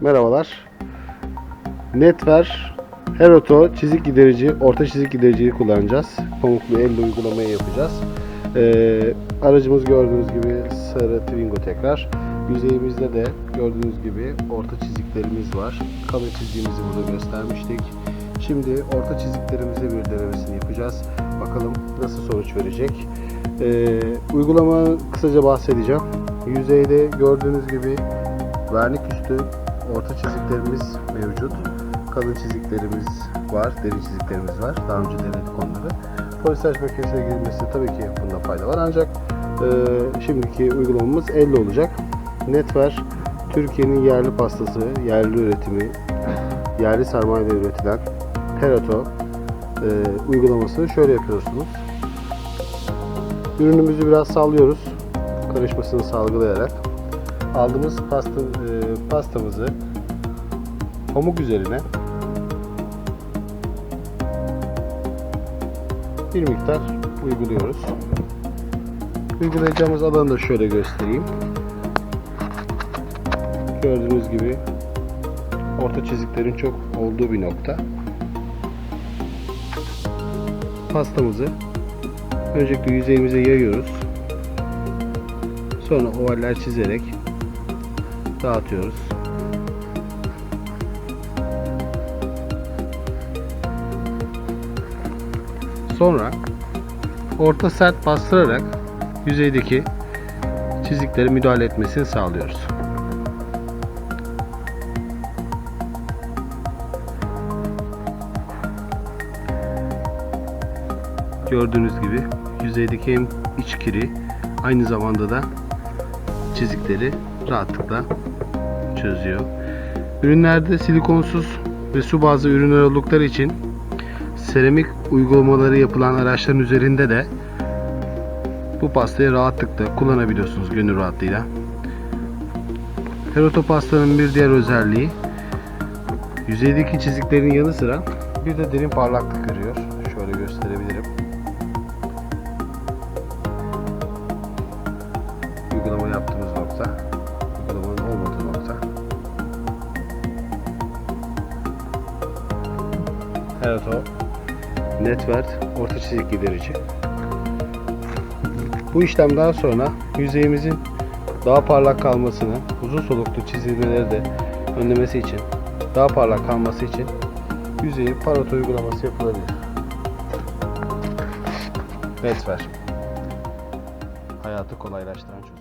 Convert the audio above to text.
Merhabalar. Netver Heroto çizik giderici, orta çizik gidericiyi kullanacağız. Pamuklu elle uygulamayı yapacağız. Ee, aracımız gördüğünüz gibi sarı Twingo tekrar. Yüzeyimizde de gördüğünüz gibi orta çiziklerimiz var. Kalın çizdiğimizi burada göstermiştik. Şimdi orta çiziklerimize bir denemesini yapacağız. Bakalım nasıl sonuç verecek. Ee, uygulama kısaca bahsedeceğim. Yüzeyde gördüğünüz gibi vernik üstü orta çiziklerimiz mevcut. Kalın çiziklerimiz var, derin çiziklerimiz var. Daha önce denedik onları. Polisaj makinesine girilmesi tabii ki bunda fayda var ancak e, şimdiki uygulamamız elle olacak. Netver Türkiye'nin yerli pastası, yerli üretimi, yerli sermayeyle üretilen Herato e, uygulamasını şöyle yapıyorsunuz. Ürünümüzü biraz sallıyoruz. Karışmasını salgılayarak. Aldığımız pasta, e, pastamızı pamuk üzerine bir miktar uyguluyoruz. Uygulayacağımız alanı da şöyle göstereyim. Gördüğünüz gibi orta çiziklerin çok olduğu bir nokta. Pastamızı öncelikle yüzeyimize yayıyoruz. Sonra ovaller çizerek dağıtıyoruz. Sonra orta sert bastırarak yüzeydeki çiziklere müdahale etmesini sağlıyoruz. Gördüğünüz gibi yüzeydeki hem iç kiri aynı zamanda da çizikleri rahatlıkla çözüyor. Ürünlerde silikonsuz ve su bazlı ürünler oldukları için seramik uygulamaları yapılan araçların üzerinde de bu pastayı rahatlıkla kullanabiliyorsunuz gönül rahatlığıyla. Peroto pastanın bir diğer özelliği yüzeydeki çiziklerin yanı sıra bir de derin parlaklık veriyor. Evet o. Netver orta çizik giderici. Bu işlemden sonra yüzeyimizin daha parlak kalmasını, uzun soluklu çizilmeleri de önlemesi için, daha parlak kalması için yüzeyi parot uygulaması yapılabilir. Netver. Hayatı kolaylaştıran çözümler.